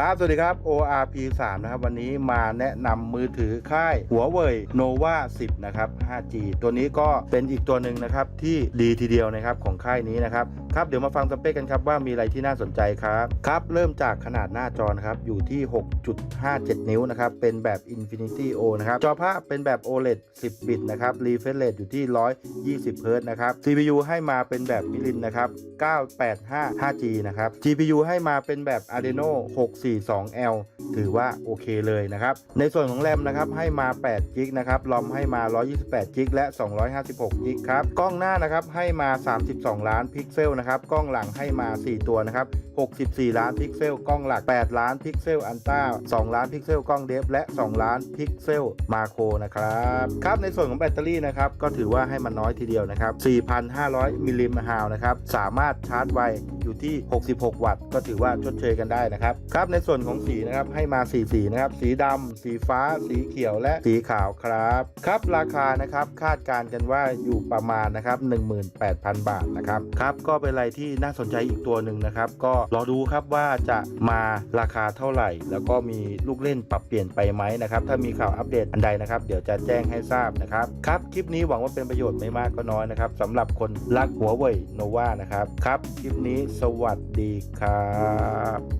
ครับ สวัสดีครับ ORP 3นะครับ วันนี้มาแนะนำมือถือค่ายหัวเว่ย Nova 10 นะครับ 5G ตัวนี้ก็เป็นอีกตัวหนึ่งนะครับ ที่ดีทีเดียวนะครับ ของค่ายนี้นะครับ ครับเดี๋ยวมาฟังสเปคกันครับว่ามีอะไรที่น่าสนใจครับครับเริ่มจากขนาดหน้าจอนะครับอยู่ที่ 6.57 นิ้วนะครับเป็นแบบ Infinity O นะครับจอภาพเป็นแบบ OLED 10 บิตนะครับ refresh rate อยู่ที่ 120 Hz นะครับ CPU ให้มาเป็นแบบมิลินนะครับ 985 5G นะครับ GPU ให้มาเป็นแบบ Adreno 642L ถือว่าโอเคเลยนะครับ ในส่วนของแรมนะครับให้มา8 g b นะครับรอมให้มา 128 g b และ 256 g b ครับ กล้องหน้านะครับให้มา 32 ล้านพิกเซลนะครับกล้องหลังให้มา 4 ตัวนะครับ 64 ล้านพิกเซล กล้องหลัก 8 ล้านพิกเซลอันต้า 2 ล้านพิกเซลกล้องเดฟและ 2 ล้านพิกเซลมาโครนะครับครับในส่วนของแบตเตอรี่นะครับก็ถือว่าให้มันน้อยทีเดียวนะครับ 4,500 มิลลิมฮาวนะครับสามารถชาร์จไว อยู่ที่ 66 วัตต์ ก็ถือว่าชดเชยกันได้นะครับครับในส่วนของสีนะครับให้มา 4 สีนะครับ สีดำสีฟ้า สีเขียวและสีขาวครับครับราคานะครับคาดการณ์กันว่าอยู่ประมาณนะครับ18,000 บาทนะครับครับก็เป็นอะไรที่น่าสนใจอีกตัวหนึ่งนะครับ ก็รอดูครับว่าจะมาราคาเท่าไหร่ แล้วก็มีลูกเล่นปรับเปลี่ยนไปไหมนะครับถ้ามีข่าวอัปเดตอันใดนะครับ เดี๋ยวจะแจ้งให้ทราบนะครับครับคลิปนี้หวังว่าเป็นประโยชน์ไม่มากก็น้อยนะครับสำหรับคนรักหัวเว่ยโนวานะครับครับคลิปนี้สวัสดีครับ